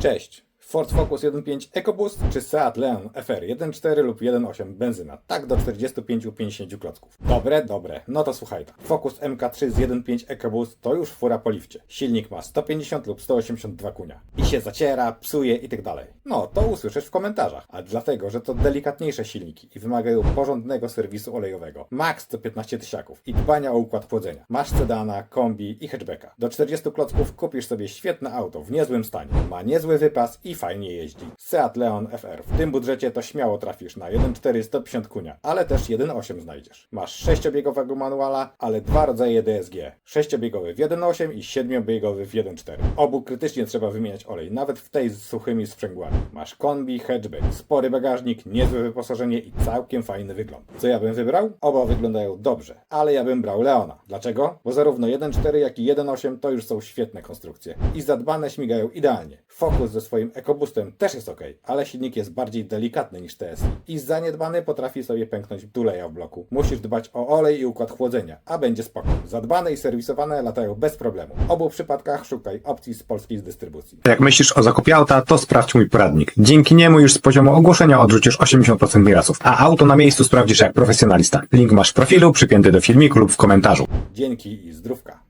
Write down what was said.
Cześć. Ford Focus 1.5 EcoBoost czy Seat Leon FR 1.4 lub 1.8 benzyna. Tak do 45-50 klocków. Dobre, dobre. No to słuchaj. Focus MK3 z 1.5 EcoBoost to już fura po lifcie. Silnik ma 150 lub 182 kunia. I się zaciera, psuje i tak dalej. No, to usłyszysz w komentarzach. A dlatego, że to delikatniejsze silniki i wymagają porządnego serwisu olejowego. Max to 15 tysiaków i dbania o układ chłodzenia. Masz sedana, kombi i hatchbacka. Do 40 klocków kupisz sobie świetne auto w niezłym stanie. Ma niezły wypas i fajnie jeździ. Seat Leon FR. W tym budżecie to śmiało trafisz na 1.4 150 kunia, ale też 1.8 znajdziesz. Masz 6-biegowego manuala, ale dwa rodzaje DSG. 6-biegowy w 1.8 i 7-biegowy w 1.4. Obu krytycznie trzeba wymieniać olej, nawet w tej z suchymi sprzęgłami. Masz kombi, hatchback, spory bagażnik, niezłe wyposażenie i całkiem fajny wygląd. Co ja bym wybrał? Oba wyglądają dobrze, ale ja bym brał Leona. Dlaczego? Bo zarówno 1.4 jak i 1.8 to już są świetne konstrukcje i zadbane śmigają idealnie. Focus ze swoim EcoBoostem też jest ok, ale silnik jest bardziej delikatny niż TSI i zaniedbany potrafi sobie pęknąć tuleja w bloku. Musisz dbać o olej i układ chłodzenia, a będzie spoko. Zadbane i serwisowane latają bez problemu. W obu przypadkach szukaj opcji z polskiej dystrybucji. Jak myślisz o zakupie auta, to sprawdź mój poradnik. Dzięki niemu już z poziomu ogłoszenia odrzucisz 80% wyrazów, a auto na miejscu sprawdzisz jak profesjonalista. Link masz w profilu, przypięty do filmiku lub w komentarzu. Dzięki i zdrówka.